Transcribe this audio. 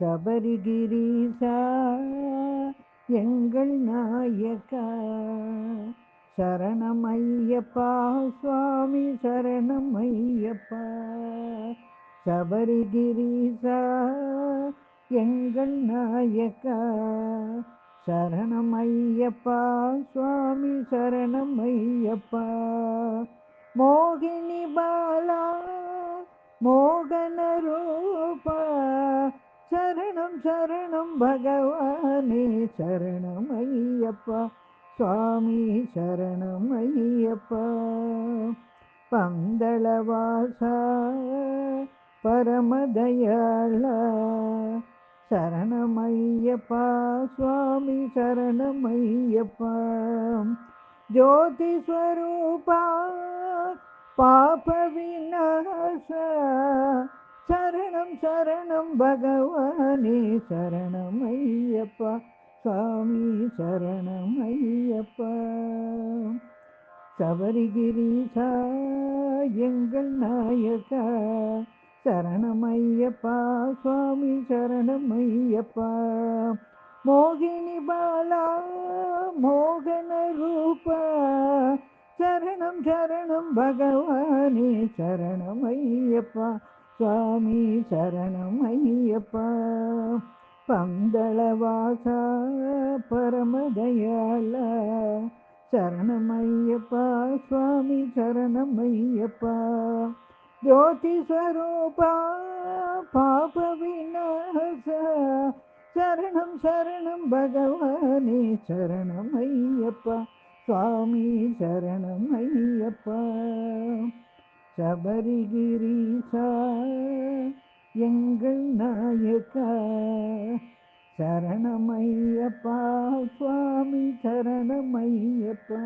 சபரிகிரீசா எங்கள் நாயக்கா. சரணமையப்பா சுவாமி சரணமையப்பா. சபரிகிரீசா எங்கள் நாயக்கா. சரணமையப்பா சுவாமி சரணமையப்பா. மோகினி பாலா மோகன சரணம் சரணம் பகவானே சரணம் ஐயப்பா. சுவாமி சரணம் ஐயப்பா. பந்தளவாசா பரமதயாள. சரணம் ஐயப்பா சுவாமி சரணமையப்பா ஜோதி ஸ்வரூபா பாப விநாச. சரணம் சரணம் பகவானே சரணம் ஐயப்பா சுவாமி சரணம் ஐயப்பா. சபரிகிரீசா எங்கள் நாயக்கா சரணமையப்பா சுவாமி சரணமையப்பா மோகினி பாலா மோகன ரூபா சரணம் சரணம் பகவானே சரணம் ஐயப்பா. சுவாமி சரணம் ஐயப்பா. பந்தளவாசா பரமதயால சரணமையப்பா சுவாமி சரணம் ஐயப்பா. ஜோதி ஸ்வரூபா பாப விநாச. சரணம் சரணம் பகவானே சரணம் ஐயப்பா. சுவாமி சரணம் ஐயப்பா. சபரிகிரீசா எங்கள் நாயக்கா சரணமையப்பா சுவாமி சரணமையப்பா.